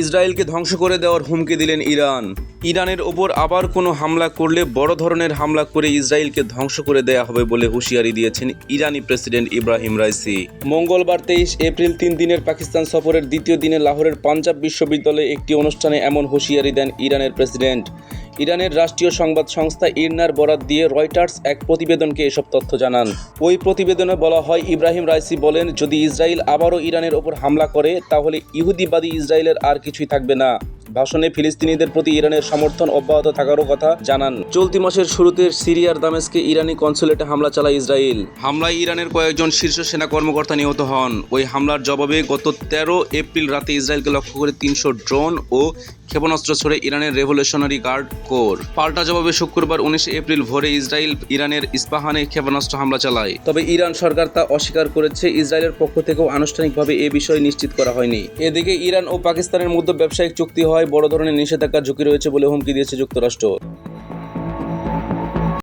ইসরায়েলকে ধ্বংস করে দেওয়ার হুমকি দিলেন ইরান। ইরানের ওপর আবার কোনো হামলা করলে বড় ধরনের হামলা করে ইসরায়েলকে ধ্বংস করে দেয়া হবে বলে হুঁশিয়ারি দিয়েছেন ইরানি প্রেসিডেন্ট ইব্রাহিম রাইসি। মঙ্গলবার তেইশ এপ্রিল তিন দিনের পাকিস্তান সফরের দ্বিতীয় দিনে লাহোরের পাঞ্জাব বিশ্ববিদ্যালয়ে একটি অনুষ্ঠানে এমন হুঁশিয়ারি দেন ইরানের প্রেসিডেন্ট। ইরানের রাষ্ট্রীয় সংবাদ সংস্থা ইরনার বরাত দিয়ে রয়টার্স এক প্রতিবেদনকে এসব তথ্য জানান। ওই প্রতিবেদনে বলা হয়, ইব্রাহিম রাইসি বলেন, যদি ইসরায়েল আবারও ইরানের ওপর হামলা করে, তাহলে ইহুদিবাদী ইসরায়েলের আর কিছুই থাকবে না। ভাষণে ফিলিস্তিনিদের প্রতি ইরানের সমর্থন অব্যাহত থাকারও কথা জানান। চলতি মাসের শুরুতে সিরিয়ার দামেস্কে ইরানি কনসুলেটে হামলা চালায় ইসরায়েল। হামলায় ইরানের কয়েকজন শীর্ষ সেনা কর্মকর্তা নিহত হন। ওই হামলার জবাবে গত তেরো এপ্রিল রাতে ইসরায়েলকে লক্ষ্য করে তিনশো ড্রোন ও ক্ষেপণাস্ত্র ছড়ে ইরানের রেভলিউশনারি গার্ড কোর। পাল্টা জবাবে শুক্রবার উনিশে এপ্রিল ভোরে ইসরায়েল ইরানের ইস্পাহানে ক্ষেপণাস্ত্র হামলা চালায়। তবে ইরান সরকার তা অস্বীকার করেছে, ইসরায়েলের পক্ষ থেকেও আনুষ্ঠানিকভাবে এ বিষয়ে নিশ্চিত করা হয়নি। এদিকে ইরান ও পাকিস্তানের মধ্যে ব্যবসায়িক চুক্তি হয় বড় ধরনের নিষেধাজ্ঞার ঝুঁকি রয়েছে বলে হুমকি দিয়েছে যুক্তরাষ্ট্র।